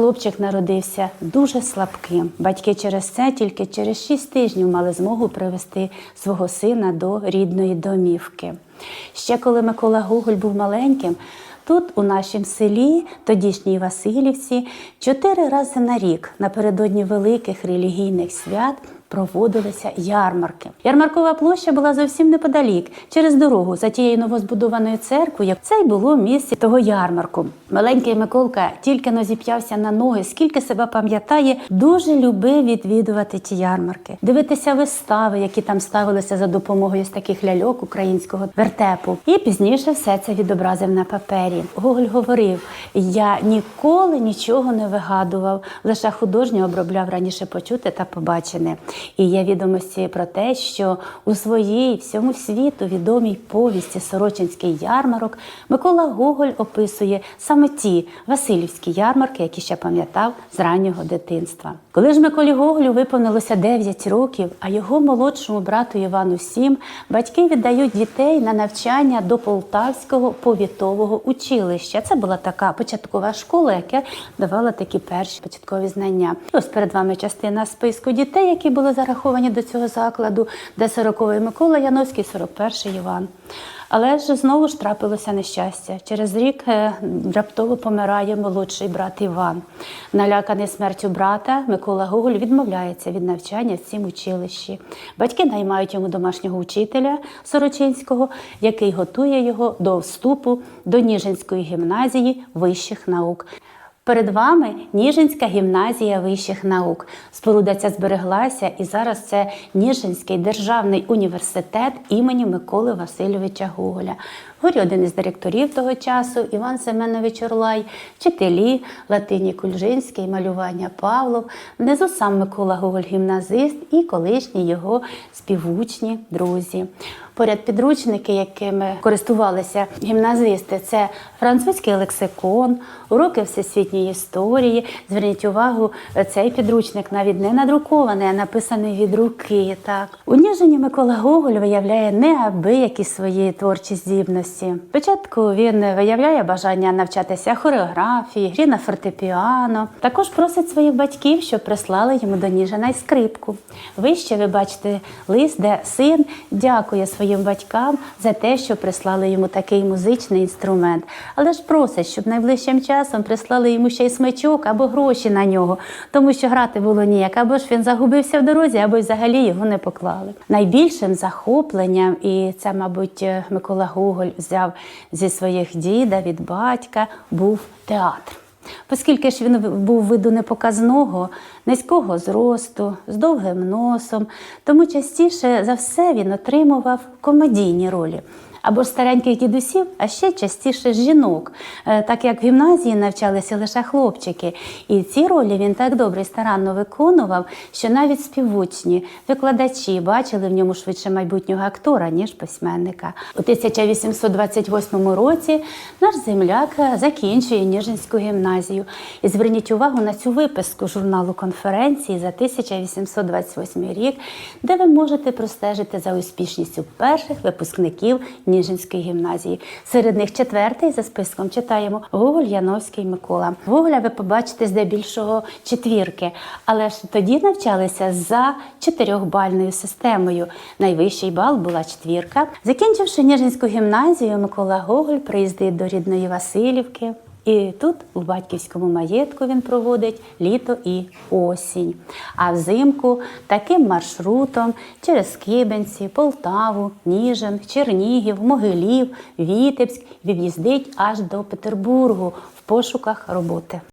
хлопчик народився дуже слабким. Батьки через це тільки через 6 тижнів мали змогу привести свого сина до рідної домівки. Ще коли Микола Гоголь був маленьким, тут, у нашому селі, тодішній Васильівці, чотири рази на рік напередодні великих релігійних свят проводилися ярмарки. Ярмаркова площа була зовсім неподалік, через дорогу за тією новозбудованою церквою. Це й було місце того ярмарку. Маленький Миколка тільки но зіп'явся на ноги, скільки себе пам'ятає, дуже любив відвідувати ті ярмарки, дивитися вистави, які там ставилися за допомогою з таких ляльок українського вертепу. І пізніше все це відобразив на папері. Гоголь говорив: я ніколи нічого не вигадував, лише художньо обробляв раніше почуте та побачене. І є відомості про те, що у своїй всьому світу відомій повісті Сорочинський ярмарок Микола Гоголь описує саме ті Васильівські ярмарки, які ще пам'ятав з раннього дитинства. Коли ж Миколі Гоголю виповнилося 9 років, а його молодшому брату Івану 7, батьки віддають дітей на навчання до Полтавського повітового училища. Це була така початкова школа, яка давала такі перші початкові знання. І Ось перед вами частина списку дітей, які були зараховані до цього закладу, де 40-й Микола Яновський, 41-й Іван. Але ж знову ж трапилося нещастя. Через рік е, раптово помирає молодший брат Іван. Наляканий смертю брата, Микола Гоголь відмовляється від навчання в цім училищі. Батьки наймають йому домашнього учителя Сорочинського, який готує його до вступу до Ніжинської гімназії вищих наук. Перед вами Ніжинська гімназія вищих наук. Споруда ця збереглася, і зараз це Ніжинський державний університет імені Миколи Васильовича Гоголя. Горі один із директорів того часу Іван Семенович Орлай, вчителі Латині Кульжинський, малювання Павлов, внизу сам Микола Гоголь гімназист і колишні його співучні друзі. Поряд підручники, якими користувалися гімназисти, це французький лексикон, уроки всесвітньої історії. Зверніть увагу, цей підручник навіть не надрукований, а написаний від руки. Так у Микола Гоголь виявляє неабиякі свої творчі здібності. Спочатку він виявляє бажання навчатися хореографії, грі на фортепіано. Також просить своїх батьків, щоб прислали йому до Ніжина й скрипку. Вище ви бачите лист, де син дякує своїм батькам за те, що прислали йому такий музичний інструмент. Але ж просить, щоб найближчим часом прислали йому ще й смичок або гроші на нього, тому що грати було ніяк, або ж він загубився в дорозі, або взагалі його не поклали. Найбільшим захопленням, і це, мабуть, Микола Гоголь взяв зі своїх діда від батька, був театр. Оскільки ж він був виду непоказного, низького зросту, з довгим носом, тому частіше за все він отримував комедійні ролі. Або ж стареньких дідусів, а ще частіше жінок, Е, так як в гімназії навчалися лише хлопчики. І ці ролі він так добре і старанно виконував, що навіть співучні викладачі бачили в ньому швидше майбутнього актора, ніж письменника. У 1828 році наш земляк е, закінчує Ніжинську гімназію. І зверніть увагу на цю виписку журналу конференції за 1828 рік, де ви можете простежити за успішністю перших випускників Ніжинської гімназії. Серед них четвертий за списком читаємо Гоголь Яновський Микола. Гоголя ви побачите здебільшого четвірки, але ж тоді навчалися за чотирьохбальною системою. Найвищий бал була четвірка. Закінчивши Ніжинську гімназію, Микола Гоголь приїздить до рідної Васильівки. І тут, у батьківському маєтку, він проводить літо і осінь. А взимку таким маршрутом через Кибенці, Полтаву, Ніжин, Чернігів, Могилів, Вітебськ від'їздить аж до Петербургу в пошуках роботи.